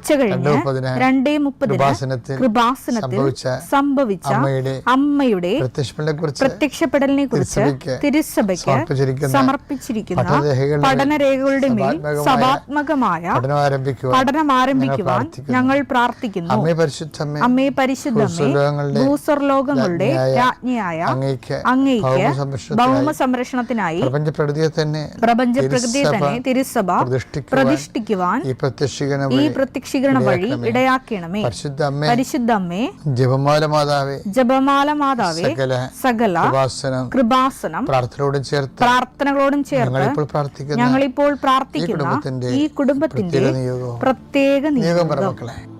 ഉച്ച കഴിഞ്ഞ് രണ്ടേ മുപ്പതിന് കൃപാസനത്തിൽ സംഭവിച്ച അമ്മയുടെ പ്രത്യക്ഷപ്പെടലിനെ കുറിച്ച് തിരുസഭയ്ക്ക് സമർപ്പിച്ചിരിക്കുന്ന പഠനരേഖകളുടെ മേൽ സഭാത്മകമായ പഠനം ആരംഭിക്കുവാൻ. ഞങ്ങൾ പ്രാർത്ഥിക്കുന്നു അമ്മേ പരിശുദ്ധമേ ഭൂസ്വർലോകങ്ങളുടെ രാജ്ഞിയായ അങ്ങേക്ക് അങ്ങയ്ക്ക് ഭൗമ സംരക്ഷണത്തിനായി പ്രപഞ്ച പ്രകൃതിയെ തന്നെ പ്രപഞ്ച പ്രകൃതിയെ തന്നെ തിരുസഭ പ്രതിഷ്ഠിക്കുവാൻ ഈ പ്രത്യക്ഷീകരണ ഈ വഴി ഇടയാക്കണമേ. പരിശുദ്ധ അമ്മേ പരിശുദ്ധമ്മേ ജപമാല മാതാവേ ജപമാല മാതാവേ സകല കൃപാസനം പ്രാർത്ഥനയോടും ചേർത്ത് പ്രാർത്ഥനകളോടും ചേർത്ത് ഞങ്ങളിപ്പോൾ പ്രാർത്ഥിക്കുന്ന ഈ പ്രാർത്ഥിക്കുന്ന കുടുംബത്തിന്റെ പ്രത്യേക നിയോഗം.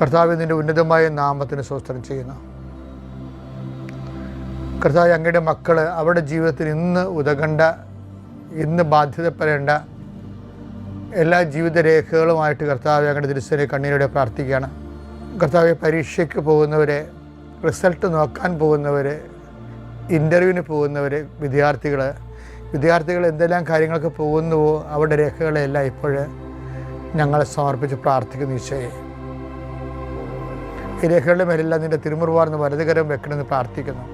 കർത്താവ് നിന്റെ ഉന്നതമായ നാമത്തിന് സ്വസ്ത്രം ചെയ്യുന്നു. കർത്താവ് അങ്ങയുടെ മക്കൾ അവരുടെ ജീവിതത്തിൽ ഇന്ന് ഉതകണ്ട ഇന്ന് ബാധ്യതപ്പെടേണ്ട എല്ലാ ജീവിത രേഖകളുമായിട്ട് കർത്താവ് അങ്ങയുടെ തിരുസനെ കണ്ണീരോടെ പ്രാർത്ഥിക്കുകയാണ്. കർത്താവ് പരീക്ഷയ്ക്ക് പോകുന്നവരെ റിസൾട്ട് നോക്കാൻ പോകുന്നവർ ഇന്റർവ്യൂവിന് പോകുന്നവർ വിദ്യാർത്ഥികൾ വിദ്യാർത്ഥികൾ എന്തെല്ലാം കാര്യങ്ങൾക്ക് പോകുന്നുവോ അവരുടെ രേഖകളെല്ലാം ഇപ്പോൾ ഞങ്ങളെ സമർപ്പിച്ച് പ്രാർത്ഥിക്കുന്നു ഈശോയെ. ഈ രേഖകളുടെ മേലെല്ലാം നിന്റെ തിരുമുറുവാർന്ന് വലതുകരം വെക്കണമെന്ന് പ്രാർത്ഥിക്കുന്നു.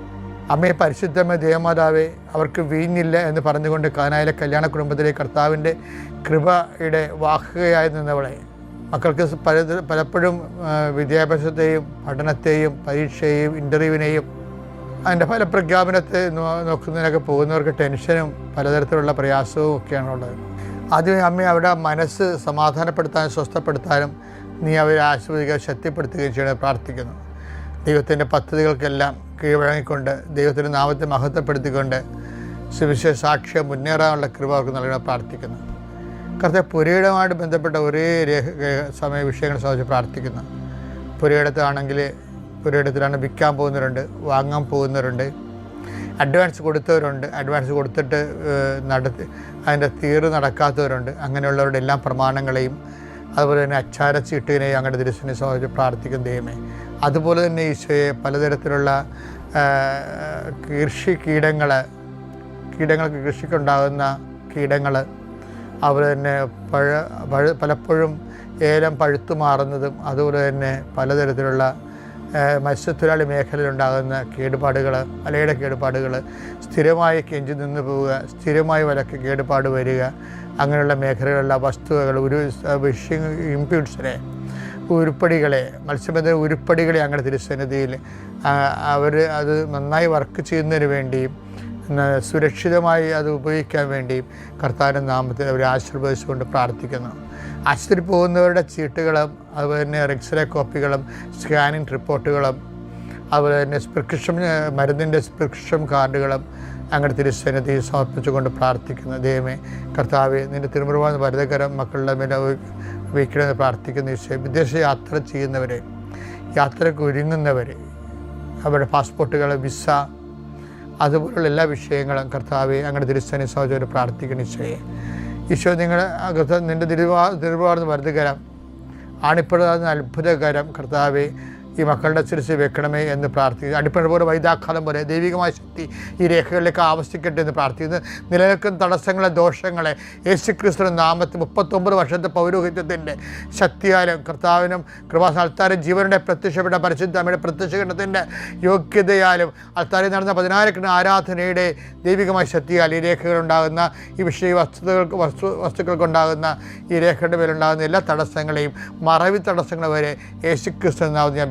അമ്മയെ പരിശുദ്ധമേ ദേവമാതാവേ അവർക്ക് വീഞ്ഞില്ല എന്ന് പറഞ്ഞുകൊണ്ട് കാനായിലെ കല്യാണ കുടുംബത്തിലെ കർത്താവിന്റെ കൃപയുടെ വാഹകയായി നിന്നവളെ മക്കൾക്ക് പല പലപ്പോഴും വിദ്യാഭ്യാസത്തെയും പഠനത്തെയും പരീക്ഷയെയും ഇന്റർവ്യൂവിനെയും അതിന്റെ ഫലപ്രഖ്യാപനത്തെ പ്രഖ്യാപനത്തെ നോക്കുന്നതിനൊക്കെ പോകുന്നവർക്ക് ടെൻഷനും പലതരത്തിലുള്ള പ്രയാസവും ഒക്കെയാണുള്ളത്. ആദ്യമേ അമ്മ അവിടെ മനസ്സ് സമാധാനപ്പെടുത്താനും സ്വസ്ഥപ്പെടുത്താനും നീ അവരെ ആശ്വദിക്കുക ശക്തിപ്പെടുത്തുകയും ചെയ്യണമെന്ന് പ്രാർത്ഥിക്കുന്നു. ദൈവത്തിന്റെ പദ്ധതികൾക്കെല്ലാം കീഴ്വഴങ്ങിക്കൊണ്ട് ദൈവത്തിന്റെ നാമത്തെ മഹത്വപ്പെടുത്തിക്കൊണ്ട് സുവിശേഷ സാക്ഷ്യം മുന്നേറാനുള്ള കൃപ അവർക്ക് നൽകണം പ്രാർത്ഥിക്കുന്നു. കർത്ത പുരയിടമായിട്ട് ബന്ധപ്പെട്ട ഒരേ രേഖ സമയ വിഷയങ്ങൾ സംബന്ധിച്ച് പ്രാർത്ഥിക്കുന്നു. പുരയിടത്താണെങ്കിൽ പുരയിടത്തിലാണ് വിൽക്കാൻ പോകുന്നവരുണ്ട് വാങ്ങാൻ പോകുന്നവരുണ്ട് അഡ്വാൻസ് കൊടുത്തവരുണ്ട് അഡ്വാൻസ് കൊടുത്തിട്ട് നടത്തി അതിന്റെ തീർ നടക്കാത്തവരുണ്ട് അങ്ങനെയുള്ളവരുടെ എല്ലാ പ്രമാണങ്ങളെയും അതുപോലെ തന്നെ അച്ചാര ചീട്ടിനെ അങ്ങനെ ദൃശ്യനെ സംബന്ധിച്ച് പ്രാർത്ഥിക്കും ദൈവമേ. അതുപോലെ തന്നെ ഈശോയെ പലതരത്തിലുള്ള കൃഷി കീടങ്ങൾ കീടങ്ങൾക്ക് കൃഷിക്കുണ്ടാകുന്ന കീടങ്ങൾ അതുപോലെ തന്നെ പഴ പഴ പലപ്പോഴും ഏലം പഴുത്തു മാറുന്നതും അതുപോലെ തന്നെ പലതരത്തിലുള്ള മത്സ്യത്തൊഴിലാളി മേഖലയിലുണ്ടാകുന്ന കേടുപാടുകൾ വലയുടെ കേടുപാടുകൾ സ്ഥിരമായി കെഞ്ചി നിന്ന് പോവുക സ്ഥിരമായി വലക്ക് കേടുപാട് വരിക അങ്ങനെയുള്ള മേഖലകളിലുള്ള വസ്തുവകൾ ഒരു വിഷിങ് ഇമ്പ്യൂട്ട്സിനെ ഉരുപ്പടികളെ മത്സ്യബന്ധന ഉരുപ്പടികളെ അങ്ങനെ തിരുസന്നിധിയിൽ അവർ അത് നന്നായി വർക്ക് ചെയ്യുന്നതിന് വേണ്ടിയും സുരക്ഷിതമായി അത് ഉപയോഗിക്കാൻ വേണ്ടിയും കർത്താവിന്റെ നാമത്തിൽ അവരെ ആശീർവദിച്ചുകൊണ്ട് പ്രാർത്ഥിക്കുന്നു. ആശുപത്രി പോകുന്നവരുടെ ചീട്ടുകളും അതുപോലെ തന്നെ എക്സ്റേ കോപ്പികളും സ്കാനിങ് റിപ്പോർട്ടുകളും അതുപോലെ തന്നെ പ്രിസ്ക്രിപ്ഷൻ മരുന്നിന്റെ പ്രിസ്ക്രിപ്ഷൻ കാർഡുകളും അങ്ങനെ തിരുസന്നിധി സമർപ്പിച്ചുകൊണ്ട് പ്രാർത്ഥിക്കുന്നു. ദൈവമേ കർത്താവെ നിന്റെ തിരുമുറവാന്ന് വരുതകരം മക്കളുടെ മേലെ വീക്കണമെന്ന് പ്രാർത്ഥിക്കുന്ന വിഷയം വിദേശ യാത്ര ചെയ്യുന്നവരെ യാത്രയ്ക്ക് ഒരുങ്ങുന്നവരെ അവരുടെ പാസ്പോർട്ടുകൾ വിസ അതുപോലുള്ള എല്ലാ വിഷയങ്ങളും കർത്താവെ അങ്ങനെ തിരുസനി സഹോദരം പ്രാർത്ഥിക്കുന്ന ഈശോയെ. ഈശോ കർത്താവ് നിന്റെ തിരുവാ തിരുവാർന്ന് വലുതുകരം ആണിപ്പെടുന്ന അത്ഭുതകരം കർത്താവെ ഈ മക്കളുടെ ശിരസ് വെക്കണമേ എന്ന് പ്രാർത്ഥിക്കുന്നു. അടിപ്പണ പോലെ വൈദാഘാതം പോലെ ദൈവികമായ ശക്തി ഈ രേഖകളിലേക്ക് ആവശ്യിക്കട്ടെ എന്ന് പ്രാർത്ഥിക്കുന്നു. നിലനിൽക്കുന്ന തടസ്സങ്ങളെ ദോഷങ്ങളെ യേശു ക്രിസ്തു നാമത്തിൽ മുപ്പത്തൊമ്പത് വർഷത്തെ പൗരോഹിത്യത്തിന്റെ ശക്തിയാലും കർത്താവിനും കൃപാസാൽത്താരും ജീവനുടെ പ്രത്യക്ഷപ്പെട്ട പരിശുദ്ധമ്മയുടെ പ്രത്യക്ഷകരണത്തിന്റെ യോഗ്യതയാലും അൽത്താരിൽ നടന്ന പതിനായിരക്കണ ആരാധനയുടെ ദൈവികമായ ശക്തിയാൽ ഈ രേഖകളുണ്ടാകുന്ന ഈ വിഷയ വസ്തുതകൾക്ക് വസ്തു വസ്തുക്കൾക്കുണ്ടാകുന്ന ഈ രേഖയുടെ മേലുണ്ടാകുന്ന എല്ലാ തടസ്സങ്ങളെയും മറവി തടസ്സങ്ങൾ വരെ യേശു ക്രിസ്തു എന്നാവുന്ന ഞാൻ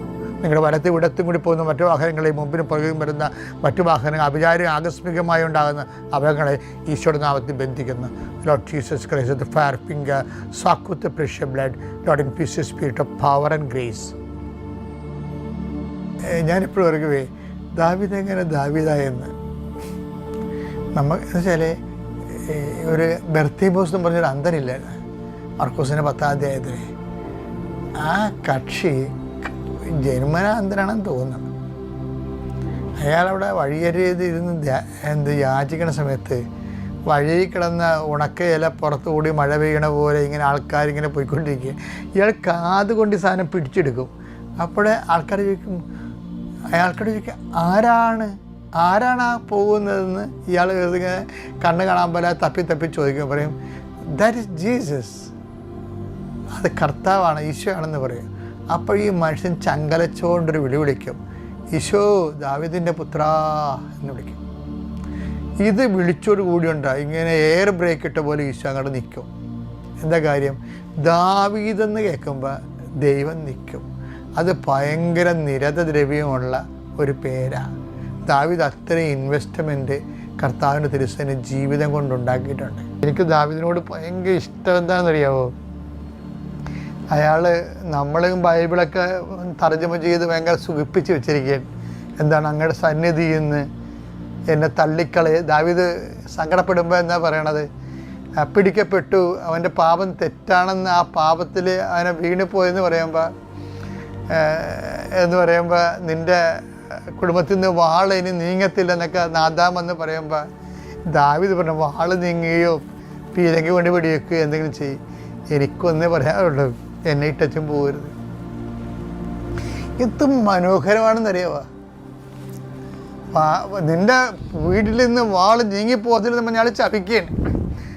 നിങ്ങളുടെ വലത്ത് ഇടത്തും കൂടി പോകുന്ന മറ്റു വാഹനങ്ങളെയും മുമ്പിനും പുറകിലും വരുന്ന മറ്റു വാഹനങ്ങൾ അഭിചാരി ആകസ്മികമായി ഉണ്ടാകുന്ന അപകടങ്ങളെ ഈശോയുടെ നാമത്തിൽ ബന്ധിക്കുന്നു. Lord Jesus Christ fire finger soak with blood lord in peace spirit of power and grace ഞാനിപ്പോഴും ഓർക്കുവേ ദാവിദ് എങ്ങനെ ദാവിദായെന്ന്? നമ്മൾ എന്ന് വെച്ചാൽ ഒരു ബെർത്തിബോസ് എന്ന് പറഞ്ഞൊരു അന്തനില്ല മർക്കോസിന്റെ പത്താം അധ്യായത്തിൽ ആ കക്ഷി ജന്മനാന്തരാണെന്ന് തോന്നുന്നു. അയാളവിടെ വഴിയരുത് ഇരുന്ന് എന്ത് യാചിക്കണ സമയത്ത് വഴി കിടന്ന ഉണക്ക ഇല പുറത്തുകൂടി മഴ പെയ്യണ പോലെ ഇങ്ങനെ ആൾക്കാരിങ്ങനെ പോയിക്കൊണ്ടിരിക്കുക. ഇയാൾ കാത് കൊണ്ട് ഈ സാധനം പിടിച്ചെടുക്കും. അപ്പോഴേ ആൾക്കാർ ചോദിക്കും അയാൾക്കോട് ചോദിക്കുക ആരാണ്? ആരാണ് ആ പോകുന്നതെന്ന്? ഇയാൾ ഇങ്ങനെ കണ്ണ് കാണാൻ പോലെ തപ്പി തപ്പി ചോദിക്കും. പറയും ദാറ്റ് ഇസ് ജീസസ്. അത് കർത്താവാണ് ഈശോ ആണെന്ന് പറയും. അപ്പോൾ ഈ മനുഷ്യൻ ചങ്കലച്ചുകൊണ്ടൊരു വിളി വിളിക്കും. ഈശോ ദാവിദിന്റെ പുത്രാ എന്ന് വിളിക്കും. ഇത് വിളിച്ചോട് കൂടിയുണ്ടാ ഇങ്ങനെ എയർ ബ്രേക്ക് ഇട്ട പോലെ ഈശോ അങ്ങോട്ട് നിൽക്കും. എന്താ കാര്യം? ദാവീതെന്ന് കേൾക്കുമ്പോൾ ദൈവം നിൽക്കും. അത് ഭയങ്കര നിരതദ്രവ്യമുള്ള ഒരു പേരാണ് ദാവിദ് അത്രയും ഇൻവെസ്റ്റ്മെന്റ് കർത്താവിന്റെ തിരുസേന ജീവിതം കൊണ്ടുണ്ടാക്കിയിട്ടുണ്ട് എനിക്ക് ദാവിദിനോട് ഭയങ്കര ഇഷ്ടം എന്താണെന്നറിയാവോ? അയാൾ നമ്മളും ബൈബിളൊക്കെ തർജമ ചെയ്ത് ഭയങ്കര സുഖിപ്പിച്ച് വെച്ചിരിക്കുകയാണ്. എന്താണ് അങ്ങയുടെ സന്നിധിയിൽ നിന്ന് എന്നെ തള്ളിക്കളെ. ദാവിദ് സങ്കടപ്പെടുമ്പോൾ എന്താ പറയണത്? പിടിക്കപ്പെട്ടു. അവന്റെ പാപം തെറ്റാണെന്ന് ആ പാപത്തിൽ അവനെ വീണുപോയെന്ന് പറയുമ്പോൾ എന്ന് പറയുമ്പോൾ നിന്റെ കുടുംബത്തിൽ നിന്ന് വാൾ ഇനി നീങ്ങത്തില്ലെന്നൊക്കെ നാദാമെന്ന് പറയുമ്പോൾ ദാവിദ് പറഞ്ഞു വാൾ നീങ്ങുകയോ പീരങ്കി കൊണ്ട് വെടിവെക്കുകയോ എന്തെങ്കിലും ചെയ്യും. എനിക്കൊന്നേ പറയാനുള്ളൂ. എന്നെ ഇട്ടച്ചും പോകരുത്. എന്ത് മനോഹരമാണെന്നറിയാവാ? നിന്റെ വീട്ടിൽ നിന്ന് വാൾ നീങ്ങിപ്പോകത്തില്ലെന്ന് പറഞ്ഞാൽ ചപിക്കുകയാണ്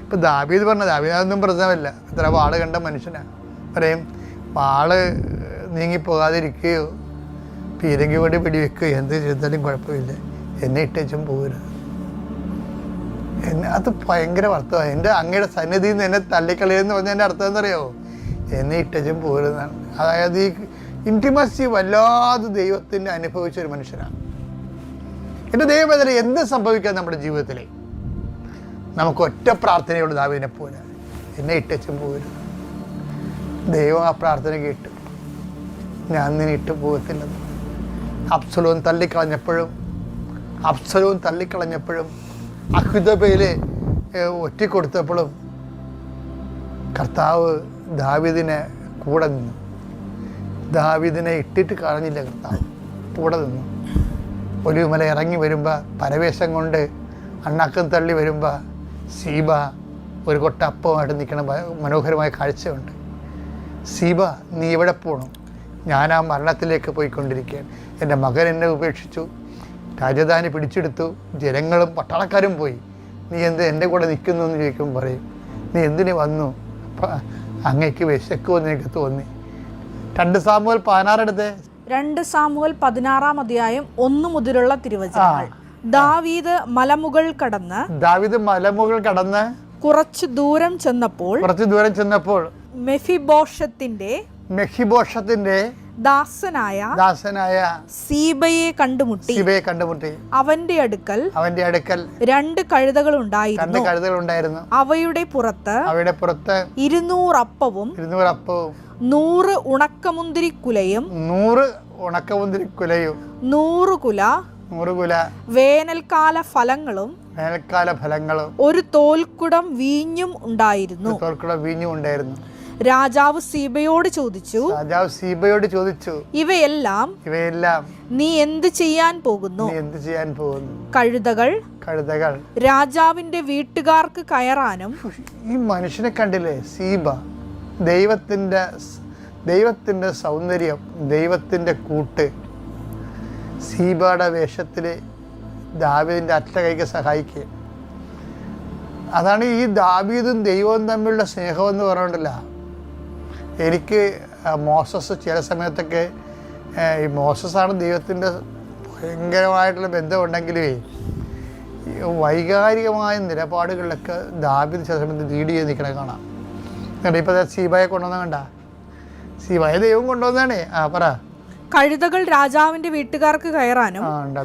ഇപ്പം ദാബീദ് പറഞ്ഞ ദാബീദ് അതൊന്നും പ്രശ്നമല്ല. ഇത്ര വാൾ കണ്ട മനുഷ്യനാണ് പറയും വാൾ നീങ്ങിപ്പോകാതിരിക്കുകയോ പീരങ്കി കൊണ്ട് പിടിവെക്കുകയോ എന്ത് ചെയ്താലും കുഴപ്പമില്ല. എന്നെ ഇട്ടേച്ചും പോകരുത്. എന്നെ അത് ഭയങ്കര അർത്ഥമാണ് എന്റെ അങ്ങയുടെ സന്നിധിയിൽ നിന്ന് എന്നെ തള്ളിക്കളയെന്ന് എന്റെ അർത്ഥം എന്നറിയാമോ എന്നെ ഇട്ടച്ചും പോരുന്നതാണ്. അതായത് ഈ ഇന്റിമസി വല്ലാതെ ദൈവത്തിന്റെ അനുഭവിച്ച ഒരു മനുഷ്യനാണ്. എന്റെ ദൈവവേദന എന്ത് സംഭവിക്കാം നമ്മുടെ ജീവിതത്തിൽ? നമുക്ക് ഒറ്റ പ്രാർത്ഥനയുള്ളൂ ദാവിനെ പോലെ. എന്നെ ഇട്ടച്ചും പോരുന്നു ദൈവം ആ പ്രാർത്ഥന കേട്ടു. ഞാൻ നിന്നെ ഇട്ട് പോകത്തില്ല. അപ്സലവും തള്ളിക്കളഞ്ഞപ്പോഴും അപ്സലവും തള്ളിക്കളഞ്ഞപ്പോഴും അഹുദബയിൽ ഒറ്റിക്കൊടുത്തപ്പോഴും കർത്താവ് ദാവിദിനെ കൂടെ നിന്നു. ദാവിദിനെ ഇട്ടിട്ട് കളഞ്ഞില്ല കർത്താവ്. കൂടെ നിന്നു. ഒലിവുമല ഇറങ്ങി വരുമ്പോൾ പരവേശം കൊണ്ട് അണ്ണാക്കം തള്ളി വരുമ്പോൾ സീബ ഒരു കൊട്ട അപ്പമായിട്ട് നിൽക്കണ മനോഹരമായ കാഴ്ചയുണ്ട്. സീബ നീ എവിടെ പോകണം ഞാൻ ആ മരണത്തിലേക്ക് പോയിക്കൊണ്ടിരിക്കുകയാണ്. എന്റെ മകൻ എന്നെ ഉപേക്ഷിച്ചു. രാജധാനി പിടിച്ചെടുത്തു. ജനങ്ങളും പട്ടാളക്കാരും പോയി. നീ എന്ത് എന്റെ കൂടെ നിൽക്കുന്നു എന്ന് ചോദിക്കുമ്പോൾ പറയും. നീ എന്തിനു വന്നു? അങ്ങയ്ക്ക് വിശക്കുമെന്ന് എനിക്ക് തോന്നി. രണ്ട് സാമുവൽ പതിനാറെടുത്ത് രണ്ട് സാമുവൽ പതിനാറാം അധ്യായം ഒന്നു മുതലുള്ള തിരുവചനങ്ങൾ. ദാവീദ് മലമുകൾ കടന്ന് ദാവീദ് മലമുകൾ കടന്ന് കുറച്ച് ദൂരം ചെന്നപ്പോൾ കുറച്ച് ദൂരം ചെന്നപ്പോൾ മെഫിബോഷത്തിന്റെ മെഹിബോഷത്തിന്റെ ദാസനായ ദാസനായ സീബയെ കണ്ടുമുട്ടി. സീബയെ കണ്ടുമുട്ടി. അവന്റെ അടുക്കൽ അവന്റെ അടുക്കൽ രണ്ട് കഴുതകൾ ഉണ്ടായിരുന്നു. രണ്ട് കഴുതകൾ ഉണ്ടായിരുന്നു. അവയുടെ പുറത്ത് അവയുടെ പുറത്ത് ഇരുന്നൂറ് അപ്പവും ഇരുന്നൂറ് അപ്പവും നൂറ് ഉണക്കമുന്തിരി കുലയും നൂറ് ഉണക്കമുന്തിരി കുലയും നൂറ് കുല നൂറ് കുല വേനൽക്കാല ഫലങ്ങളും വേനൽക്കാല ഫലങ്ങളും ഒരു തോൽക്കുടം വീഞ്ഞും ഉണ്ടായിരുന്നു. തോൽക്കുടം വീഞ്ഞും ഉണ്ടായിരുന്നു. രാജാവ് സീബയോട് ചോദിച്ചു രാജാവ് സീബയോട് ചോദിച്ചു ഇവയെല്ലാം ഇവയെല്ലാം നീ എന്ത് ചെയ്യാൻ പോകുന്നു? എന്ത് ചെയ്യാൻ പോകുന്നു? കഴുതകൾ കഴുതകൾ. രാജാവിന്റെ വീട്ടുകാർക്ക് കയറാനും ഈ മനുഷ്യനെ കണ്ടില്ലേ? സീബ. ദൈവത്തിന്റെ ദൈവത്തിന്റെ സൗന്ദര്യം ദൈവത്തിന്റെ കൂട്ട്. സീബയുടെ വേഷത്തിൽ ദാവീദിന്റെ അറ്റ കൈക്ക് സഹായിക്കുക. അതാണ് ഈ ദാവീദും ദൈവവും തമ്മിലുള്ള സ്നേഹം എന്ന് പറഞ്ഞിട്ടില്ല എനിക്ക് മോസസ് ചില സമയത്തൊക്കെ ഈ മോസസാണ് ദൈവത്തിന്റെ ഭയങ്കരമായിട്ടുള്ള ബന്ധമുണ്ടെങ്കിലേ വൈകാരികമായ നിലപാടുകളിലൊക്കെ ദാബിദ് ചില സമയത്ത് ലീഡ് ചെയ്ത് നിൽക്കണ കാണാം. എന്നിട്ട് ഇപ്പോൾ സീബായെ കൊണ്ടുവന്ന കണ്ട? സീബായ ദൈവം കൊണ്ടുവന്നാണേ ആ പറ. കഴുതകൾ രാജാവിന്റെ വീട്ടുകാർക്ക് കയറാനും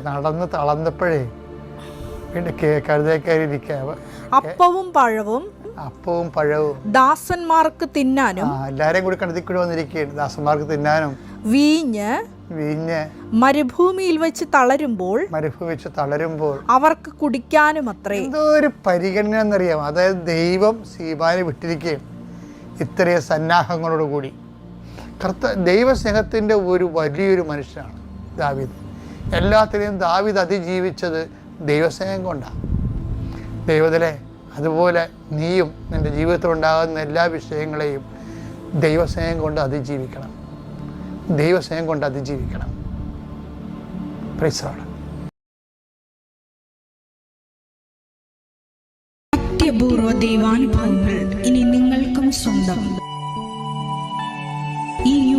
നടന്ന് തളർന്നപ്പോഴേ കയറിയിരിക്കുക. അപ്പവും പഴവും അപ്പവും പഴവും. ദാസന്മാർക്ക് തിന്നാനും എല്ലാരെയും കൂടി കണ്ടത്തിക്കൂടി വന്നിരിക്കുകയാണ്. ദാസന്മാർക്ക് തിന്നാനും. വീഞ്ഞ് വീഞ്ഞ് മരുഭൂമിയിൽ വെച്ച് തളരുമ്പോൾ മരുഭൂമി വെച്ച് തളരുമ്പോൾ അവർക്ക് കുടിക്കാനും അത്രേ എന്തോ ഒരു പരിഗണന എന്നറിയാം അതായത് ദൈവം സീബാനെ വിട്ടിരിക്കുകയും ഇത്രയും സന്നാഹങ്ങളോടുകൂടി കർത്ത ദൈവസ്നേഹത്തിന്റെ ഒരു വലിയൊരു മനുഷ്യനാണ് ദാവിദ്. എല്ലാത്തിനെയും ദാവിദ് അതിജീവിച്ചത് ദൈവസ്നേഹം കൊണ്ടാണ്. ദൈവത്തിലെ അതുപോലെ നീയും നിന്റെ ജീവിതത്തിൽ ഉണ്ടാകുന്ന എല്ലാ വിഷയങ്ങളെയും ദൈവസ്നേഹം കൊണ്ട് അതിജീവിക്കണം. ദൈവസ്നേഹം കൊണ്ട് അതിജീവിക്കണം. പ്രൈസാണ് അത്യപൂർവ ദൈവാനുഭവങ്ങൾ ഇനി നിങ്ങൾക്കും സ്വന്തം. ഈ